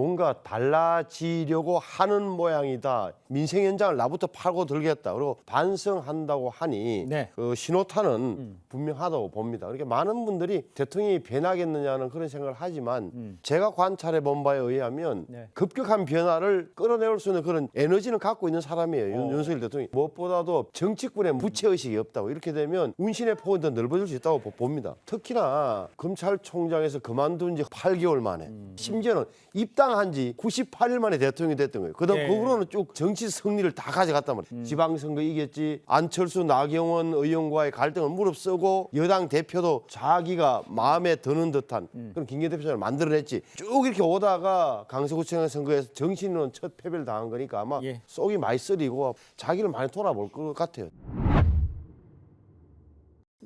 뭔가 달라지려고 하는 모양이다. 민생 현장을 나부터 팔고 들겠다. 그리고 반성한다고 하니 네. 그 신호탄은 분명하다고 봅니다. 그러니까 많은 분들이 대통령이 변하겠느냐는 그런 생각을 하지만 제가 관찰해 본 바에 의하면 네. 급격한 변화를 끌어내올 수 있는 그런 에너지는 갖고 있는 사람이에요. 윤, 윤석열 대통령이 무엇보다도 정치권에 무채 의식이 없다고 이렇게 되면 운신의 폭은 더 넓어질 수 있다고 보- 봅니다. 특히나 검찰총장에서 그만둔 지 8개월 만에 심지어는 입당 한 지 98일 만에 대통령이 됐던 거예요. 그다음 예. 그 후로는 쭉 정치 승리를 다 가져갔단 말이에요. 지방선거 이겼지 안철수 나경원 의원과의 갈등을 무릅쓰고 여당 대표도 자기가 마음에 드는 듯한 그런 김기현 대표를 만들어냈지. 쭉 이렇게 오다가 강서구청 선거에서 정신은 첫 패배를 당한 거니까 아마 예. 속이 많이 쓰리고 자기를 많이 돌아볼 것 같아요.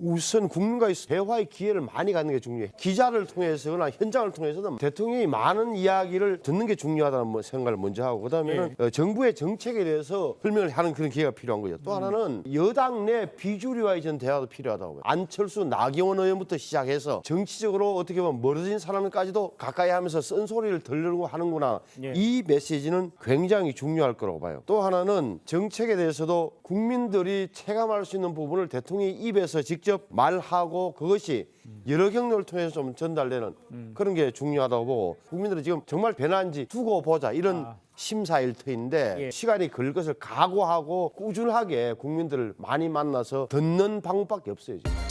우선 국민과의 대화의 기회를 많이 갖는 게 중요해. 기자를 통해서나 현장을 통해서는 대통령이 많은 이야기를 듣는 게 중요하다는 뭐 생각을 먼저 하고 그다음에는 어, 정부의 정책에 대해서 설명을 하는 그런 기회가 필요한 거죠. 또 하나는 여당 내 비주류와의 전 대화도 필요하다고. 안철수, 나경원 의원부터 시작해서 정치적으로 어떻게 보면 멀어진 사람까지도 가까이 하면서 쓴소리를 들으려고 하는구나. 예. 이 메시지는 굉장히 중요할 거라고 봐요. 또 하나는 정책에 대해서도 국민들이 체감할 수 있는 부분을 대통령이 입에서 직접 말하고 그것이 여러 경로를 통해서 좀 전달되는 그런 게 중요하다고 보고 국민들은 지금 정말 변한지 두고 보자 이런 심사일터인데 예. 시간이 걸 것을 각오하고 꾸준하게 국민들을 많이 만나서 듣는 방법밖에 없어요. 지금.